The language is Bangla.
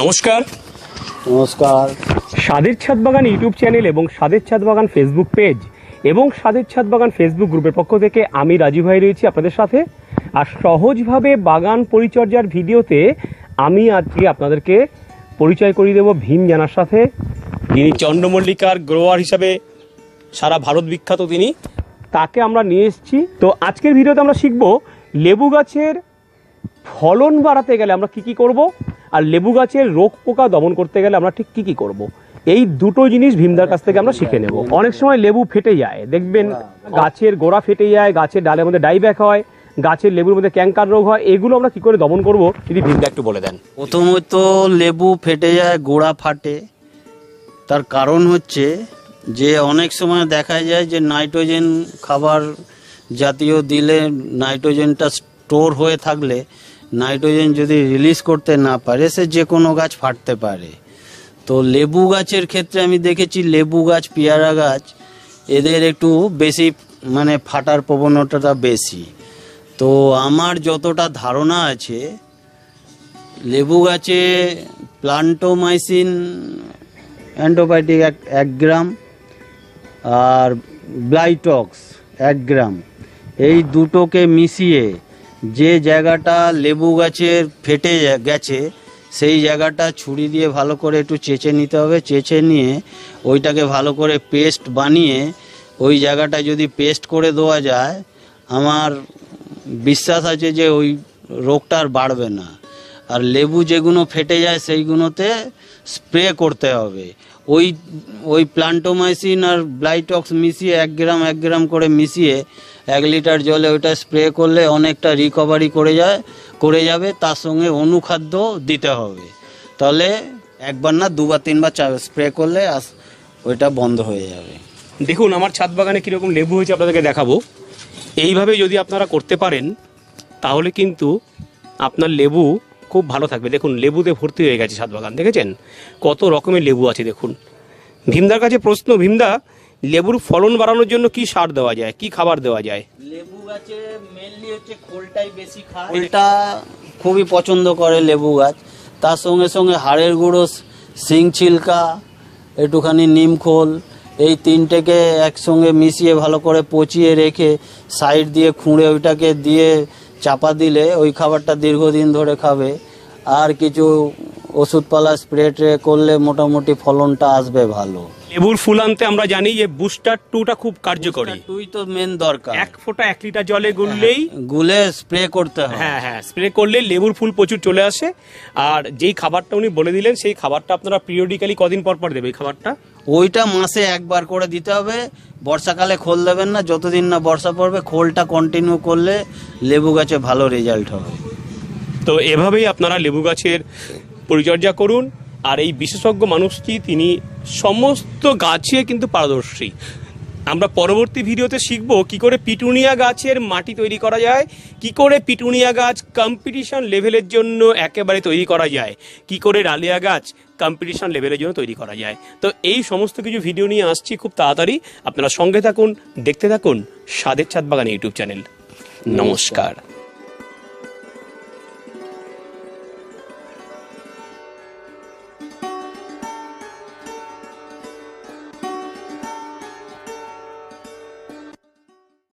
নমস্কার। নমস্কার। স্বাদের ছাদ বাগান ইউটিউব চ্যানেল এবং স্বাদের ছাদ বাগান ফেসবুক পেজ এবং স্বাদের ছাদ বাগান ফেসবুক গ্রুপের পক্ষ থেকে আমি রাজু ভাই রয়েছি আপনাদের সাথে। আর সহজভাবে বাগান পরিচর্যার ভিডিওতে আমি আজকে আপনাদেরকে পরিচয় করিয়ে দেব ভীম জানার সাথে। তিনি চন্দ্রমল্লিকার গ্রোয়ার হিসাবে সারা ভারত বিখ্যাত তিনি। তাকে আমরা নিয়ে এসেছি। তো আজকের ভিডিওতে আমরা শিখব লেবু গাছের ফলন বাড়াতে গেলে আমরা কি কি করব আর লেবু গাছের রোগ পোকা দমন করতে গেলে আমরা ঠিক কি কি করব? এই দুটো জিনিস ভীমদার কাছ থেকে আমরা শিখে নেব। অনেক সময় লেবু ফেটে যায়। দেখবেন গাছের গোড়া ফেটে যায় গাছের ডালের মধ্যে ডাইব্যাক হয় গাছের লেবুর মধ্যে ক্যাঙ্কার রোগ হয় এগুলো আমরা কি করে দমন করব? যদি ভীমদা একটু বলে দেন। প্রথমত লেবু ফেটে যায় গোড়া ফাটে। তার কারণ হচ্ছে যে অনেক সময় দেখা যায় যে নাইট্রোজেন খাবার জাতীয় দিলে নাইট্রোজেনটা স্টোর হয়ে থাকলে নাইট্রোজেন যদি রিলিজ করতে না পারে, সে যে কোনো গাছ ফাটতে পারে। তো লেবু গাছের ক্ষেত্রে আমি দেখেছি, লেবু গাছ, পেয়ারা গাছ, এদের একটু বেশি মানে ফাটার প্রবণতাটা বেশি। তো আমার যতটা ধারণা আছে, লেবু গাছে প্লান্টোমাইসিন অ্যান্টোবায়োটিক এক এক গ্রাম, আর ব্লাইটক্স এক গ্রাম। এই দুটোকে মিশিয়ে যে জায়গাটা লেবু গাছের ফেটে গেছে, সেই জায়গাটা ছুরি দিয়ে ভালো করে একটু চেঁচে নিতে হবে। চেঁচে নিয়ে ওইটাকে ভালো করে পেস্ট বানিয়ে ওই জায়গাটা যদি পেস্ট করে দেওয়া যায়, আমার বিশ্বাস আছে যে ওই রোগটা আর বাড়বে না। আর লেবু যেগুলো ফেটে যায় সেইগুলোতে স্প্রে করতে হবে। ওই ওই প্লান্টোমাইসিন আর ব্লাইটক্স মিশিয়ে এক গ্রাম এক গ্রাম করে মিশিয়ে এক লিটার জলে ওইটা স্প্রে করলে অনেকটা রিকভারি করে যায়, করে যাবে, তার সঙ্গে অনুখাদ্য দিতে হবে। তাহলে একবার না দুবার, তিনবার স্প্রে করলে আস- ওইটা বন্ধ হয়ে যাবে। দেখুন, আমার ছাদ বাগানে কীরকম লেবু হয়েছে আপনাদেরকে দেখাবো। এইভাবে যদি আপনারা করতে পারেন, তাহলে কিন্তু আপনার লেবু খুব ভালো থাকবে। দেখুন, লেবুতে ভর্তি হয়ে গেছে ছাদ বাগান, দেখেছেন? কত রকমের লেবু আছে, দেখুন। ভীমদার কাছে প্রশ্ন, ভীমদা, লেবুর ফলন বাড়ানোর জন্য কি সার দেওয়া যায়, কি খাবার দেওয়া যায়? লেবু গাছে মেনলি হচ্ছে খোলটাই বেশি খায়। খোলটা খুবই পছন্দ করে লেবু গাছ। তার সঙ্গে সঙ্গে হাড়ের গুঁড়ো, শিং ছিলকা, একটুখানি নিম খোল, এই তিনটেকে একসঙ্গে মিশিয়ে ভালো করে পচিয়ে রেখে সাইড দিয়ে খুঁড়ে ওইটাকে দিয়ে চাপা দিলে ওই খাবারটা দীর্ঘদিন ধরে খাবে। আর কিছু ওষুধপালা স্প্রে ট্রে করলে মোটামুটি ফলনটা আসবে ভালো। লেবুর ফুল আনতে আমরা জানি যে বুস্টার টুটা খুব কার্যকরী। তুই তো মেন দরকার। এক ফোঁটা এক লিটার জলে গুললেই গুলে স্প্রে করতে হয়। হ্যাঁ হ্যাঁ স্প্রে করলে লেবুর ফুল প্রচুর চলে আসে। আর যেই খাবারটা উনি বলে দিলেন সেই খাবারটা আপনারা পিরিয়ডিক্যালি কদিন পর পর দেবে এই খাবারটা? ওইটা মাসে একবার করে দিতে হবে। বর্ষাকালে খোল দেবেন না যতদিন না বর্ষা পড়বে খোলটা কন্টিনিউ করলে লেবু গাছে ভালো রেজাল্ট হবে। তো এভাবেই আপনারা লেবু গাছের পরিচর্যা করুন, আর এই বিশেষজ্ঞ মানুষটি তিনি সমস্ত গাছে কিন্তু পারদর্শী। আমরা পরবর্তী ভিডিওতে শিখব কি করে পিটুনিয়া গাছের মাটি তৈরি করা যায়, কি করে পিটুনিয়া গাছ কম্পিটিশন লেভেলের জন্য একেবারে তৈরি করা যায়, কি করে ডালিয়া গাছ কম্পিটিশন লেভেলের জন্য তৈরি করা যায়। তো এই সমস্ত কিছু ভিডিও নিয়ে আসছি খুব তাড়াতাড়ি। আপনারা সঙ্গে থাকুন, দেখতে থাকুন স্বাদের ছাদ বাগান ইউটিউব চ্যানেল। নমস্কার